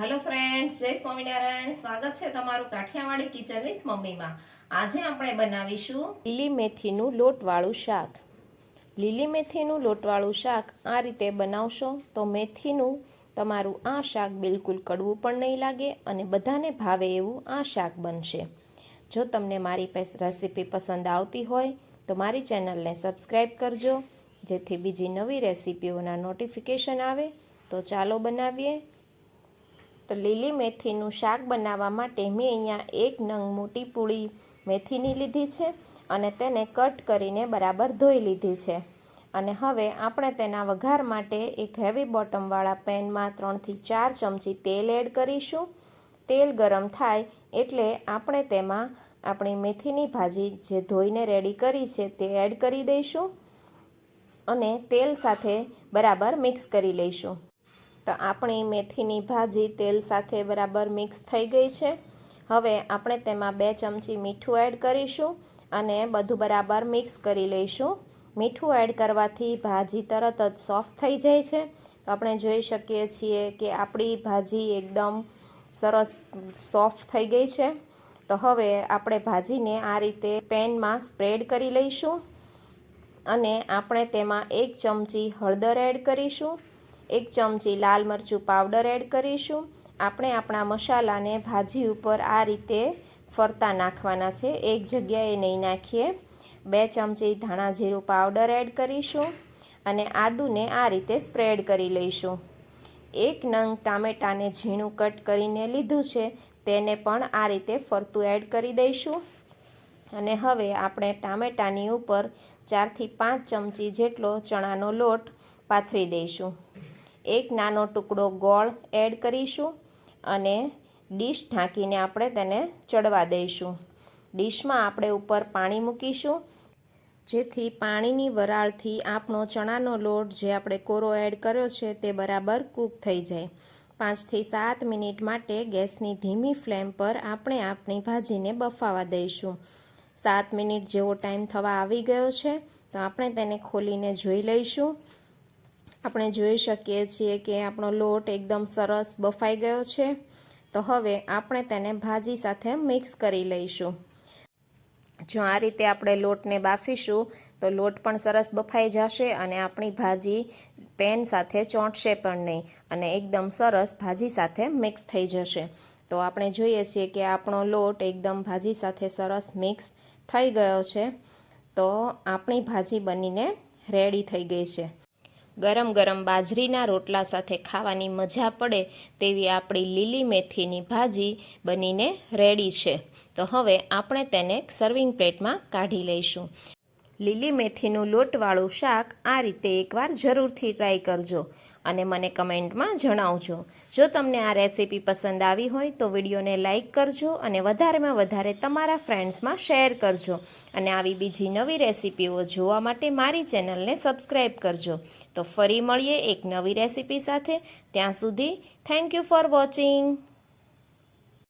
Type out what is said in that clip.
Hello friends જય સ્વામિનારાયણ. સ્વાગત છે તમારું કાઠિયાવાડી કિચન વિથ મમ્મીમાં. આજે આપણે બનાવીશું લીલી મેથીનું લોટવાળું શાક. લીલી મેથીનું લોટવાળું શાક આ રીતે બનાવશો તો મેથીનું તમારું આ શાક બિલકુલ કડવું પણ નહીં લાગે અને બધાને ભાવે એવું આ શાક બનશે. જો તમને મારી રેસીપી પસંદ આવતી હોય તો મારી ચેનલને સબસ્ક્રાઈબ કરજો, જેથી બીજી નવી રેસીપીઓના નોટિફિકેશન આવે. તો ચાલો બનાવીએ. લીલી મેથીનું શાક બનાવવા માટે મેં અહીંયા એક નંગ મોટી પૂળી મેથીની લીધી છે અને તેને કટ કરીને બરાબર ધોઈ લીધી છે. અને હવે આપણે તેના વઘાર માટે એક હેવી બોટમવાળા પેનમાં ત્રણથી ચાર ચમચી તેલ એડ કરીશું. તેલ ગરમ થાય એટલે આપણે તેમાં આપણી મેથીની ભાજી જે ધોઈને રેડી કરી છે તે એડ કરી દઈશું અને તેલ સાથે બરાબર મિક્સ કરી લઈશું. તો આપણી મેથીની ભાજી તેલ સાથે બરાબર મિક્સ થઈ ગઈ છે. હવે આપણે તેમાં બે ચમચી મીઠું એડ કરીશું અને બધું બરાબર મિક્સ કરી લઈશું. મીઠું એડ કરવાથી ભાજી તરત જ સોફ્ટ થઈ જાય છે. તો આપણે જોઈ શકીએ છીએ કે આપણી ભાજી એકદમ સરસ સોફ્ટ થઈ ગઈ છે. તો હવે આપણે ભાજીને આ રીતે પેનમાં સ્પ્રેડ કરી લઈશું અને આપણે તેમાં એક ચમચી હળદર એડ કરીશું. એક ચમચી લાલ મરચું પાવડર એડ કરીશું. આપણે આપણા મસાલાને ભાજી ઉપર આ રીતે ફરતા નાખવાના છે. એક જગ્યાએ નહીં નાખીએ. બે ચમચી ધાણા જીરું પાવડર એડ કરીશું અને આદુને આ રીતે સ્પ્રેડ કરી લઈશું. એક નંગ ટામેટાને ઝીણું કટ કરીને લીધું છે. તેને પણ આ રીતે ફરતું એડ કરી દઈશું. અને હવે આપણે ટામેટાની ઉપર ચારથી પાંચ ચમચી જેટલો ચણાનો લોટ પાથરી દઈશું. એક નાનો ટુકડો ગોળ એડ કરીશું અને ડીશ ઢાંકીને આપણે તેને ચડવા દઈશું. ડીશમાં આપણે ઉપર પાણી મૂકીશું. જેથી પાણીની વરાળથી આપણો ચણાનો લોટ જે આપણે કોરો એડ કર્યો છે તે બરાબર કૂક થઈ જાય. પાંચથી સાત મિનિટ માટે ગેસની ધીમી ફ્લેમ પર આપણે આપણી ભાજીને બફાવા દઈશું. સાત મિનિટ જેવો ટાઈમ થવા આવી ગયો છે, તો આપણે તેને ખોલીને જોઈ લઈશું. આપણે જોઈ શકીએ છીએ કે આપણો લોટ એકદમ સરસ બફાઈ ગયો છે. તો હવે આપણે તેને ભાજી સાથે મિક્સ કરી લઈશું. જો આ રીતે આપણે લોટને બાફીશું, તો લોટ પણ સરસ બફાઈ જશે અને આપણી ભાજી પેન સાથે ચોંટશે પણ નહીં અને એકદમ સરસ ભાજી સાથે મિક્સ થઈ જશે. તો આપણે જોઈએ છીએ કે આપણો લોટ એકદમ ભાજી સાથે સરસ મિક્સ થઈ ગયો છે. તો આપણી ભાજી બનીને રેડી થઈ ગઈ છે. ગરમ ગરમ બાજરીના રોટલા સાથે ખાવાની મજા પડે તેવી આપણી લીલી મેથીની ભાજી બનીને રેડી છે. તો હવે આપણે તેને સર્વિંગ પ્લેટમાં કાઢી લઈશું. લીલી મેથીનું લોટવાળું શાક આ રીતે એકવાર જરૂરથી ટ્રાય કરજો. અને મને કમેન્ટમાં જણાવજો. જો તમને આ રેસીપી પસંદ આવી હોય તો વિડીયોને લાઇક કરજો અને વધારેમાં વધારે તમારા ફ્રેન્ડ્સમાં શેર કરજો. અને આવી બીજી નવી રેસીપીઓ જોવા માટે મારી ચેનલને સબસ્ક્રાઈબ કરજો. તો ફરી મળીએ એક નવી રેસીપી સાથે. ત્યાં સુધી થેન્ક યુ ફોર વોચિંગ.